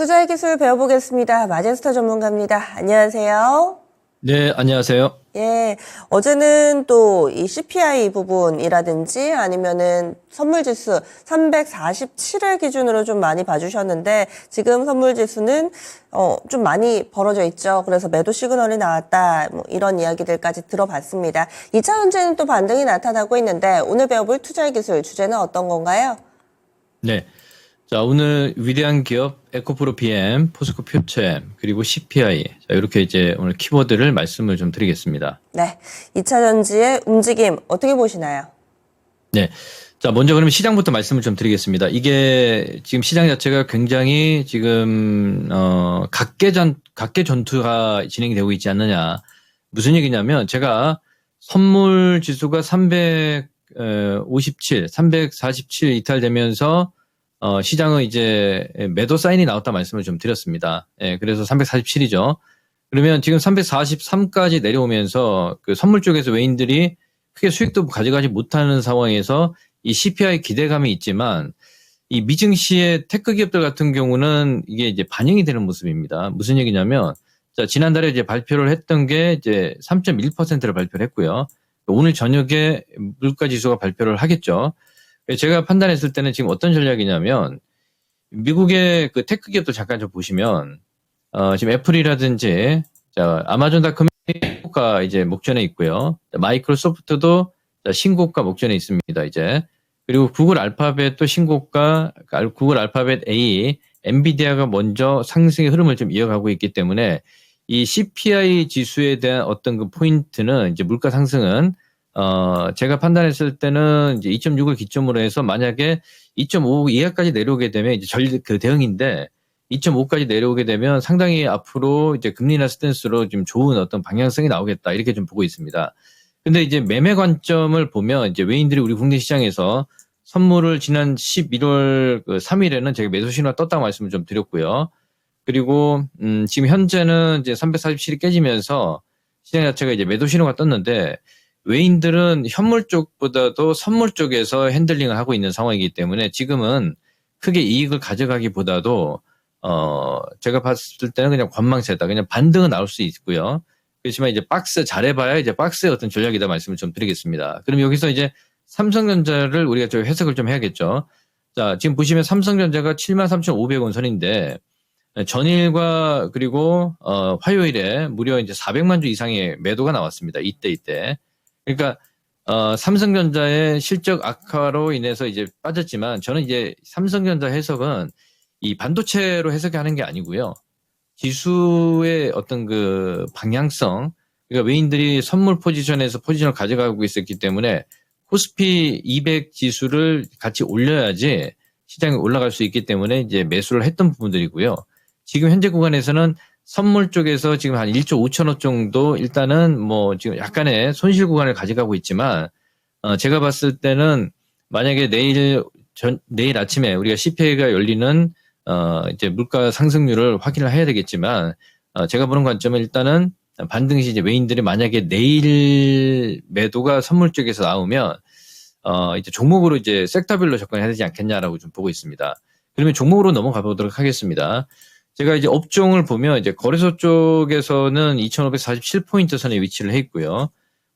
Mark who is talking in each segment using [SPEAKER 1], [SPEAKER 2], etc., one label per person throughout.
[SPEAKER 1] 투자의 기술 배워보겠습니다. 마젠스터 전문가입니다. 안녕하세요.
[SPEAKER 2] 네, 안녕하세요.
[SPEAKER 1] 예, 어제는 또 이 CPI 부분이라든지 아니면은 선물 지수 347을 기준으로 좀 많이 봐주셨는데 지금 선물 지수는 어, 좀 많이 벌어져 있죠. 그래서 매도 시그널이 나왔다. 뭐 이런 이야기들까지 들어봤습니다. 2차 전지는 또 반등이 나타나고 있는데 오늘 배워볼 투자의 기술 주제는 어떤 건가요?
[SPEAKER 2] 네. 자, 오늘 위대한 기업 에코프로 PM, 포스코 표체, 그리고 CPI. 자, 이렇게 이제 오늘 키워드를 말씀을 좀 드리겠습니다.
[SPEAKER 1] 네, 2차 전지의 움직임 어떻게 보시나요?
[SPEAKER 2] 네. 자, 먼저 그러면 시장부터 말씀을 좀 드리겠습니다. 이게 지금 시장 자체가 굉장히 지금, 어, 각계 전, 각계 전투가 진행이 되고 있지 않느냐. 무슨 얘기냐면 제가 선물 지수가 357, 347 이탈되면서 어, 시장은 이제 매도 사인이 나왔다 말씀을 좀 드렸습니다. 예, 그래서 347이죠. 그러면 지금 343까지 내려오면서 그 선물 쪽에서 외인들이 크게 수익도 가져가지 못하는 상황에서 이 CPI 기대감이 있지만 이 미증시의 테크 기업들 같은 경우는 이게 이제 반영이 되는 모습입니다. 무슨 얘기냐면 자, 지난달에 이제 발표를 했던 게 이제 3.1%를 발표를 했고요. 오늘 저녁에 물가 지수가 발표를 하겠죠. 제가 판단했을 때는 지금 어떤 전략이냐면 미국의 그 테크 기업도 잠깐 좀 보시면 어, 지금 애플이라든지 자, 아마존닷컴이 신고가 이제 목전에 있고요. 마이크로소프트도 신고가 목전에 있습니다. 이제 그리고 구글 알파벳도 신고가 구글 알파벳 A, 엔비디아가 먼저 상승의 흐름을 좀 이어가고 있기 때문에 이 CPI 지수에 대한 어떤 그 포인트는 이제 물가 상승은 어, 제가 판단했을 때는 이제 2.6을 기점으로 해서 만약에 2.5 이하까지 내려오게 되면 이제 전, 그 대응인데 2.5까지 내려오게 되면 상당히 앞으로 이제 금리나 스탠스로 좀 좋은 어떤 방향성이 나오겠다 이렇게 좀 보고 있습니다. 근데 이제 매매 관점을 보면 이제 외인들이 우리 국내 시장에서 선물을 지난 11월 그 3일에는 제가 매수 신호가 떴다고 말씀을 좀 드렸고요. 그리고 음 지금 현재는 이제 347이 깨지면서 시장 자체가 이제 매도 신호가 떴는데 외인들은 현물 쪽보다도 선물 쪽에서 핸들링을 하고 있는 상황이기 때문에 지금은 크게 이익을 가져가기보다도 어 제가 봤을 때는 그냥 관망세다. 그냥 반등은 나올 수 있고요. 그렇지만 이제 박스 잘해봐야 이제 박스의 어떤 전략이다 말씀을 좀 드리겠습니다. 그럼 여기서 이제 삼성전자를 우리가 좀 해석을 좀 해야겠죠. 자 지금 보시면 삼성전자가 73,500원 선인데 전일과 그리고 어 화요일에 무려 이제 400만 주 이상의 매도가 나왔습니다. 이때 이때. 그러니까 어, 삼성전자의 실적 악화로 인해서 이제 빠졌지만 저는 이제 삼성전자 해석은 이 반도체로 해석하는 게 아니고요. 지수의 어떤 그 방향성, 그러니까 외인들이 선물 포지션에서 포지션을 가져가고 있었기 때문에 코스피 200 지수를 같이 올려야지 시장이 올라갈 수 있기 때문에 이제 매수를 했던 부분들이고요. 지금 현재 구간에서는 선물 쪽에서 지금 한 1조 5천억 정도 일단은 뭐 지금 약간의 손실 구간을 가져가고 있지만 어 제가 봤을 때는 만약에 내일 전 내일 아침에 우리가 CPI가 열리는 어 이제 물가 상승률을 확인을 해야 되겠지만 어 제가 보는 관점은 일단은 반등 시 이제 외인들이 만약에 내일 매도가 선물 쪽에서 나오면 어 이제 종목으로 이제 섹터별로 접근해야 되지 않겠냐라고 좀 보고 있습니다. 그러면 종목으로 넘어가 보도록 하겠습니다. 제가 이제 업종을 보면 이제 거래소 쪽에서는 2,547포인트 선에 위치를 해 있고요.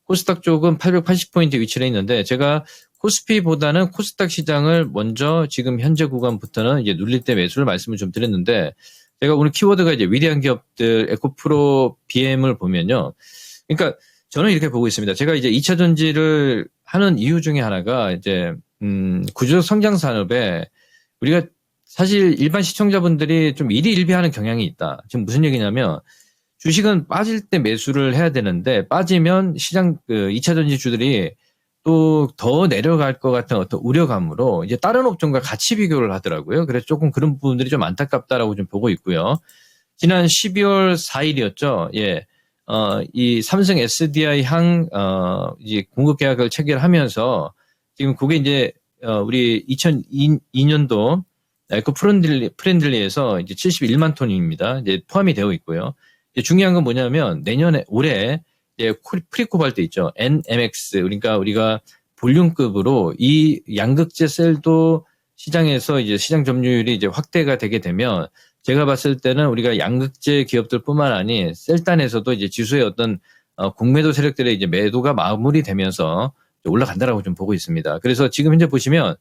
[SPEAKER 2] 코스닥 쪽은 880포인트 위치를 해 있는데 제가 코스피보다는 코스닥 시장을 먼저 지금 현재 구간부터는 이제 눌릴 때 매수를 말씀을 좀 드렸는데 제가 오늘 키워드가 이제 위대한 기업들 에코프로 BM을 보면요. 그러니까 저는 이렇게 보고 있습니다. 제가 이제 2차 전지를 하는 이유 중에 하나가 이제 음 구조적 성장 산업에 우리가 사실 일반 시청자분들이 좀 일희일비하는 경향이 있다. 지금 무슨 얘기냐면 주식은 빠질 때 매수를 해야 되는데 빠지면 시장 그 2차 전지주들이 또 더 내려갈 것 같은 어떤 우려감으로 이제 다른 업종과 같이 비교를 하더라고요. 그래서 조금 그런 부분들이 좀 안타깝다라고 좀 보고 있고요. 지난 12월 4일이었죠. 예. 어, 이 삼성 SDI 향, 어, 이제 공급 계약을 체결하면서 지금 그게 이제, 어, 우리 2002년도 에코 프렌들리, 프렌들리에서 이제 71만 톤입니다. 이제 포함이 되어 있고요. 중요한 건 뭐냐면 내년에 올해 이제 프리코발트 있죠. NMX 그러니까 우리가 볼륨급으로 이 양극재 셀도 시장에서 이제 시장 점유율이 이제 확대가 되게 되면 제가 봤을 때는 우리가 양극재 기업들뿐만 아니 셀단에서도 이제 지수의 어떤 어, 공매도 세력들의 이제 매도가 마무리되면서 올라간다라고 좀 보고 있습니다. 그래서 지금 현재 보시면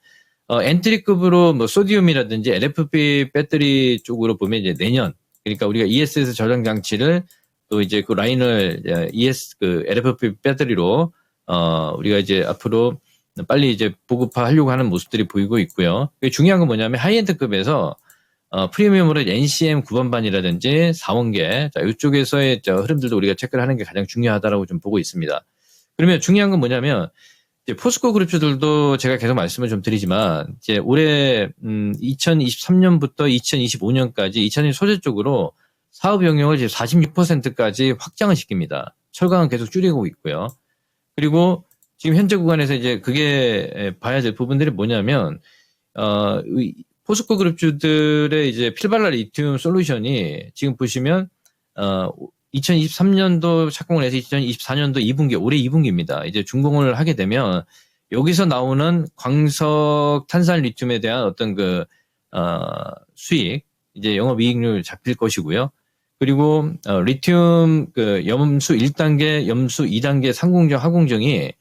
[SPEAKER 2] 어, 엔트리급으로 뭐 소디움이라든지 LFP 배터리 쪽으로 보면 이제 내년 그러니까 우리가 ESS 저장 장치를 또 이제 그 라인을 예, ES 그 LFP 배터리로 어 우리가 이제 앞으로 빨리 이제 보급화하려고 하는 모습들이 보이고 있고요. 중요한 건 뭐냐면 하이엔드급에서 어 프리미엄으로 NCM 9번반이라든지 4원계 자 이쪽에서의 저 흐름들도 우리가 체크를 하는 게 가장 중요하다라고 좀 보고 있습니다. 그러면 중요한 건 뭐냐면 이제 포스코 그룹주들도 제가 계속 말씀을 좀 드리지만 이제 올해 음 2023년부터 2025년까지 2000년 소재 쪽으로 사업 영역을 이제 46%까지 확장을 시킵니다. 철강은 계속 줄이고 있고요. 그리고 지금 현재 구간에서 이제 그게 에, 봐야 될 부분들이 뭐냐면 어이 포스코 그룹주들의 이제 필발라 리튬 솔루션이 지금 보시면 어 2023년도 착공을 해서 2024년도 2분기 올해 2분기입니다. 이제 준공을 하게 되면 여기서 나오는 광석 탄산 리튬에 대한 어떤 그 어, 수익 이제 영업 이익률 잡힐 것이고요. 그리고 어, 리튬 그 염수 1단계, 염수 2단계 상공정, 하공정이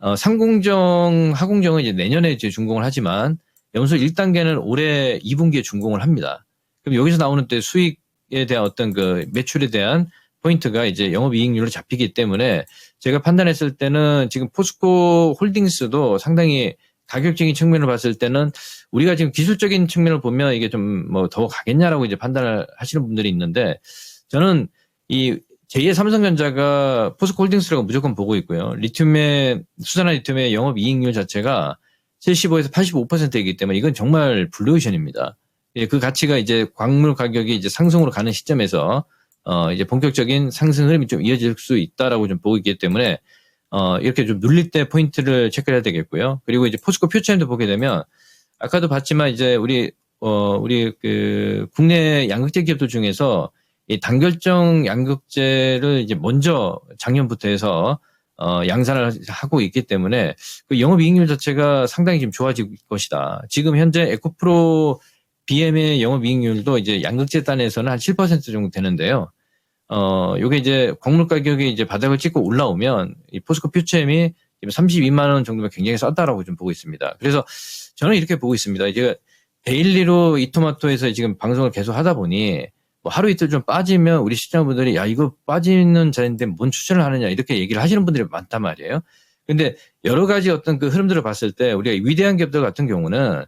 [SPEAKER 2] 어, 상공정, 하공정은 이제 내년에 이제 준공을 하지만 염수 1단계는 올해 2분기에 준공을 합니다. 그럼 여기서 나오는 때 수익에 대한 어떤 그 매출에 대한 포인트가 이제 영업이익률로 잡히기 때문에 제가 판단했을 때는 지금 포스코 홀딩스도 상당히 가격적인 측면을 봤을 때는 우리가 지금 기술적인 측면을 보면 이게 좀 뭐 더 가겠냐라고 이제 판단을 하시는 분들이 있는데 저는 이 제2의 삼성전자가 포스코 홀딩스라고 무조건 보고 있고요. 리튬의 수산화 리튬의 영업 이익률 자체가 75에서 85%이기 때문에 이건 정말 블루오션입니다. 예, 그 가치가 이제 광물 가격이 이제 상승으로 가는 시점에서 어 이제 본격적인 상승 흐름이 좀 이어질 수 있다라고 좀 보고 있기 때문에 어 이렇게 좀 눌릴 때 포인트를 체크해야 되겠고요. 그리고 이제 포스코 퓨처엠도 보게 되면 아까도 봤지만 이제 우리 어 우리 그 국내 양극재 기업들 중에서 이 단결정 양극재를 이제 먼저 작년부터 해서 어 양산을 하고 있기 때문에 그 영업 이익률 자체가 상당히 좀 좋아질 것이다. 지금 현재 에코프로 BM의 영업 이익률도 이제 양극재 단에서는 한 7% 정도 되는데요. 어, 요게 이제 광물 가격이 이제 바닥을 찍고 올라오면 이 포스코 퓨처엠이 32만 원 정도면 굉장히 쌌다라고 좀 보고 있습니다. 그래서 저는 이렇게 보고 있습니다. 이제 데일리로 이 토마토에서 지금 방송을 계속 하다 보니 뭐 하루 이틀 좀 빠지면 우리 시청자분들이 야 이거 빠지는 자리인데 뭔 추천을 하느냐 이렇게 얘기를 하시는 분들이 많단 말이에요. 근데 여러 가지 어떤 그 흐름들을 봤을 때 우리가 위대한 기업들 같은 경우는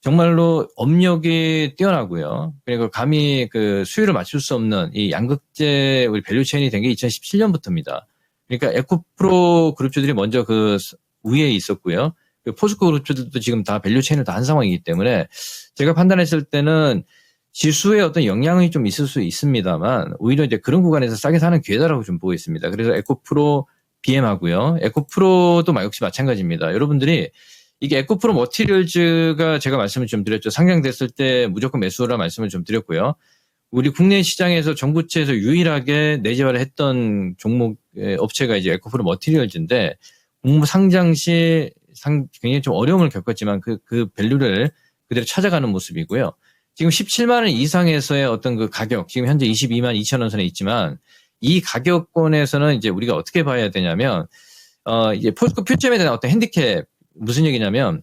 [SPEAKER 2] 정말로 업력이 뛰어나고요. 그리고 감히 그 수요를 맞출 수 없는 이 양극재 우리 밸류 체인이 된 게 2017년부터입니다. 그러니까 에코프로 그룹주들이 먼저 그 위에 있었고요. 그 포스코 그룹주들도 지금 다 밸류 체인을 다 한 상황이기 때문에 제가 판단했을 때는 지수에 어떤 영향이 좀 있을 수 있습니다만 오히려 이제 그런 구간에서 싸게 사는 기회다라고 좀 보고 있습니다. 그래서 에코프로 BM하고요. 에코프로도 역시 마찬가지입니다. 여러분들이 이게 에코프로 머티리얼즈가 제가 말씀을 좀 드렸죠. 상장됐을 때 무조건 매수라 말씀을 좀 드렸고요. 우리 국내 시장에서 정부채에서 유일하게 내재화를 했던 종목 의 업체가 이제 에코프로 머티리얼즈인데 공모 상장 시 상, 굉장히 좀 어려움을 겪었지만 그, 그 밸류를 그대로 찾아가는 모습이고요. 지금 17만 원 이상에서의 어떤 그 가격, 지금 현재 22만 2천 원 선에 있지만 이 가격권에서는 이제 우리가 어떻게 봐야 되냐면 어 이제 포스코 퓨처에 대한 어떤 핸디캡 무슨 얘기냐면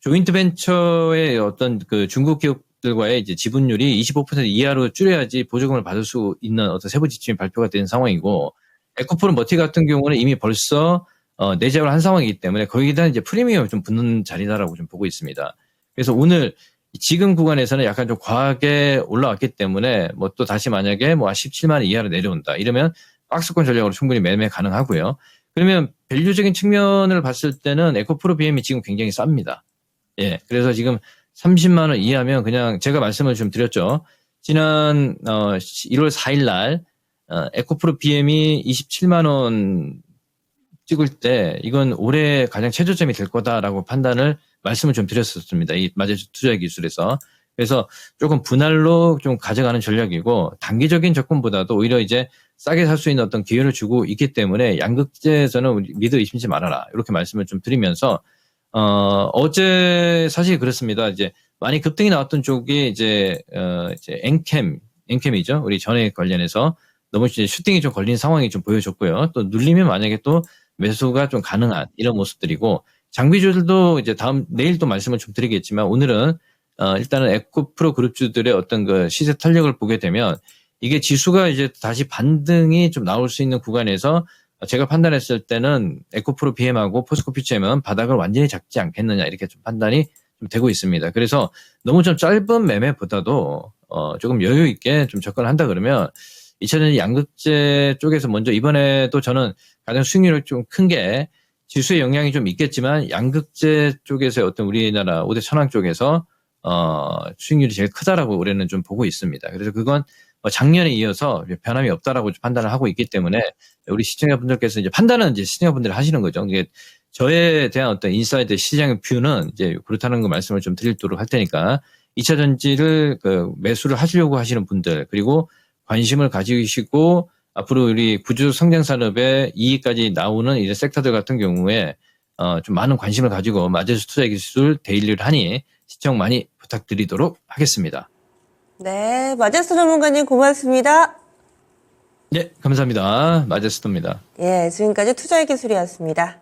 [SPEAKER 2] 조인트 벤처의 어떤 그 중국 기업들과의 이제 지분율이 25% 이하로 줄여야지 보조금을 받을 수 있는 어떤 세부 지침이 발표가 된 상황이고 에코프로 머티 같은 경우는 이미 벌써 어, 내재를 한 상황이기 때문에 거기다 이제 프리미엄이 좀 붙는 자리다라고 좀 보고 있습니다. 그래서 오늘 지금 구간에서는 약간 좀 과하게 올라왔기 때문에 뭐 또 다시 만약에 뭐 17만 원 이하로 내려온다 이러면 박스권 전략으로 충분히 매매 가능하고요. 그러면 밸류적인 측면을 봤을 때는 에코프로 BM이 지금 굉장히 쌉니다. 예. 그래서 지금 30만 원 이하면 그냥 제가 말씀을 좀 드렸죠. 지난 어 1월 4일 날 어, 에코프로 BM이 27만 원 찍을 때 이건 올해 가장 최저점이 될 거다라고 판단을 말씀을 좀 드렸었습니다. 이 마제 투자 기술에서. 그래서 조금 분할로 좀 가져가는 전략이고 단기적인 접근보다도 오히려 이제 싸게 살 수 있는 어떤 기회를 주고 있기 때문에 양극재에서는 믿어 의심치 말아라. 이렇게 말씀을 좀 드리면서 어 어제 사실 그렇습니다. 이제 많이 급등이 나왔던 쪽이 이제 어 이제 엔캠 엔캠이죠. 우리 전액 관련해서 너무 이제 슈팅이 좀 걸린 상황이 좀 보여줬고요. 또 눌리면 만약에 또 매수가 좀 가능한 이런 모습들이고 장비주들도 이제 다음 내일 또 말씀을 좀 드리겠지만 오늘은 어 일단은 에코프로 그룹주들의 어떤 그 시세 탄력을 보게 되면 이게 지수가 이제 다시 반등이 좀 나올 수 있는 구간에서 제가 판단했을 때는 에코프로 BM하고 포스코 피치엠은 바닥을 완전히 잡지 않겠느냐 이렇게 좀 판단이 좀 되고 있습니다. 그래서 너무 좀 짧은 매매보다도 어 조금 여유 있게 좀 접근한다 그러면 2차전 양극재 쪽에서 먼저 이번에도 저는 가장 수익률이 좀 큰 게 지수의 영향이 좀 있겠지만 양극재 쪽에서 어떤 우리나라 5대 천왕 쪽에서 어 수익률이 제일 크다라고 올해는 좀 보고 있습니다. 그래서 그건 뭐 작년에 이어서 변함이 없다라고 판단을 하고 있기 때문에 우리 시청자분들께서 이제 판단은 이제 시청자분들이 하시는 거죠. 이게 저에 대한 어떤 인사이드 시장의 뷰는 이제 그렇다는 거 말씀을 좀 드리도록 할 테니까 2차 전지를 그 매수를 하시려고 하시는 분들 그리고 관심을 가지시고 앞으로 우리 구조 성장 산업의 이익까지 나오는 이제 섹터들 같은 경우에 어 좀 많은 관심을 가지고 마제스 투자 기술 데일리를 하니 시청 많이 부탁드리도록 하겠습니다.
[SPEAKER 1] 네, 마제스 전문가님 고맙습니다.
[SPEAKER 2] 네, 감사합니다. 마제스토입니다.
[SPEAKER 1] 예, 지금까지 투자의 기술이었습니다.